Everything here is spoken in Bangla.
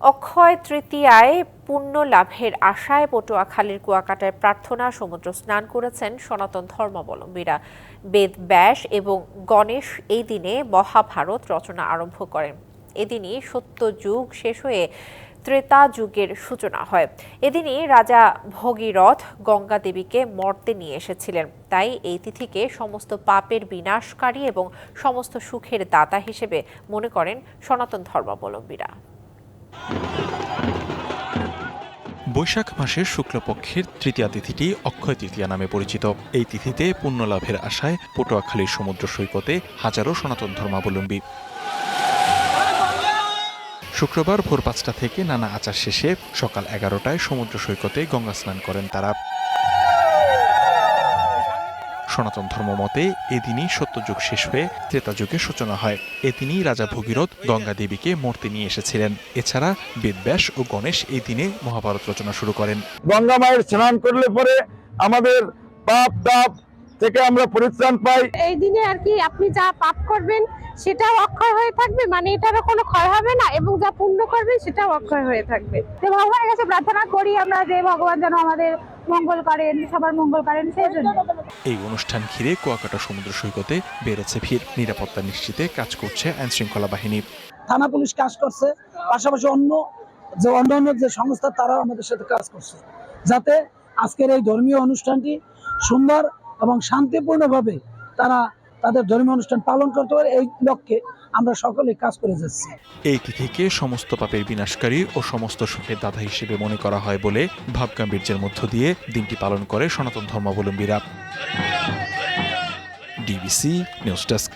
অক্ষয় তৃতীয়ায় পুণ্য লাভের আশায় পটুয়াখালীর কুয়াকাটায় প্রার্থনা, সমুদ্র স্নান করেছেন সনাতন ধর্মাবলম্বীরা। বেদ, ব্যাস এবং গণেশ এই দিনে মহাভারত রচনা আরম্ভ করেন। এদিনই সত্য যুগ শেষ হয়ে ত্রেতা যুগের সূচনা হয়। এদিনই রাজা ভগীরথ গঙ্গা দেবীকে মর্তে নিয়ে এসেছিলেন। তাই এই তিথিকে সমস্ত পাপের বিনাশকারী এবং সমস্ত সুখের দাতা হিসেবে মনে করেন সনাতন ধর্মাবলম্বীরা। বৈশাখ মাসের শুক্লপক্ষের তৃতীয়া তিথিটি অক্ষয় তৃতীয়া নামে পরিচিত। এই তিথিতে পুণ্য লাভের আশায় পটুয়াখালীর সমুদ্র সৈকতে হাজারো সনাতন ধর্মাবলম্বী। শুক্রবার ভোর পাঁচটা থেকে নানা আচার শেষে সকাল এগারোটায় সমুদ্র সৈকতে গঙ্গা স্নান করেন তারা। সনাতন ধর্মমতে এদিনই সত্যযুগ শেষ হয়ে ত্রেতা যুগের সূচনা হয়। এদিনই রাজা ভগীরথ গঙ্গা দেবীকে মূর্তি নিয়ে এসেছিলেন। এছাড়া বেদব্যাস ও গণেশ এই দিনে মহাভারত রচনা শুরু করেন। গঙ্গা মায়ের স্নান করলে পরে আমাদের পাপ তাপ থেকে আমরা পরিত্রাণ পাই। এই দিনে আর কি আপনি যা পাপ করবেন সেটাও অক্ষয় হয়ে থাকবে? মানে এটারও কোনো ক্ষয় হবে না? এবং যা পুণ্য করবেন সেটাও অক্ষয় হয়ে থাকবে। যে ভগবানের কাছে প্রার্থনা করি আমরা যে ভগবান যেন আমাদের মঙ্গল করেন সবার মঙ্গল করেন সেই জন্য। এই অনুষ্ঠান ঘিরে কুয়াকাটা সমুদ্র সৈকতে বেড়েছে ভিড়। নিরাপত্তা নিশ্চিতে কাজ করছে আইন শৃঙ্খলা বাহিনী। থানা পুলিশ কাজ করছে পাশাপাশি অন্য যে অন্যান্য যে সংস্থা তারাও আমাদের সাথে কাজ করছে। যাতে আজকের এই ধর্মীয় অনুষ্ঠানটি সুন্দর এবং শান্তিপূর্ণভাবে তারা তাদের ধর্মীয় অনুষ্ঠান পালন করতে পারে, এই লক্ষ্যে আমরা সকলে কাজ করে যাচ্ছি। এই তিথিকে সমস্ত পাপের বিনাশকারী ও সমস্ত সুখের দাদা হিসেবে মনে করা হয় বলে ভাবগাম্ভীর্যের মধ্য দিয়ে দিনটি পালন করে সনাতন ধর্মাবলম্বীরা। DBC news desk.